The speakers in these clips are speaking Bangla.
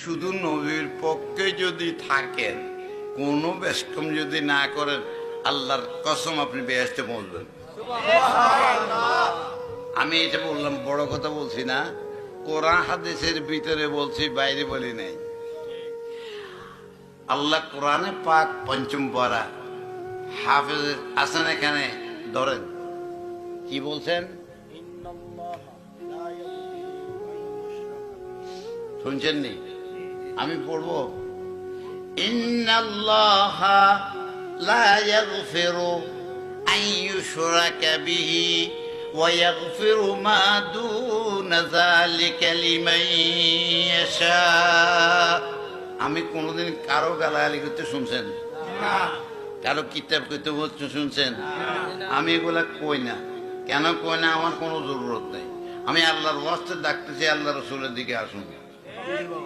শুধু নবীর পক্ষে যদি থাকেন কোনো ব্যস্তম যদি না করেন আল্লাহর কসম আপনি বেহেস্তে পৌঁছবেন। আমি এটা বললাম বড় কথা বলছি না। কোরআন হাদিসের ভিতরে বলছি বাইরে বলি নাই। আল্লাহ কোরআনে পাক পঞ্চম পড়া হাফেজ আছেন এখানে ধরেন। কি বলছেন? শুনছেন নি? আমি পড়ব। ইন্নাল্লাহ লা বিহি ওয়া মা আমি কোনোদিন কারও গালাগালি করতে শুনছেন? কারও কিতাব করতে বলতে শুনছেন? আমি এগুলা কই না। কেন কই না? আমার কোনো জরুরত নেই। আমি আল্লাহর ওয়াস্তে ডাকতেছি, আল্লাহ রসুলের দিকে আসুন।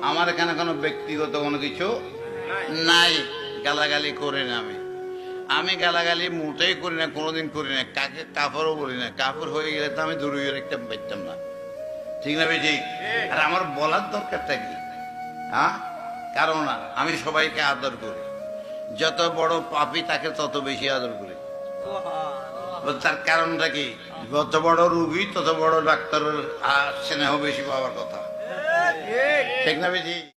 আমার এখানে কোনো ব্যক্তিগত কোনো কিছু নাই। গালাগালি করি না আমি। আমি গালাগালি মোটেই করি না কোনোদিন করি না। কাকে কাপড়ও বলি না। কাপড় হয়ে গেলে তো আমি দূরে রাখতে পারতাম না। ঠিক না ঠিক আর আমার বলার দরকারটা কি? হ্যাঁ? কারণ না আমি সবাইকে আদর করি। যত বড় পাপি তাকে তত বেশি আদর করি। তার কারণটা কি? যত বড় রুগী তত বড় ডাক্তারের স্নেহ বেশি পাওয়ার কথা। ঠিক না বেশি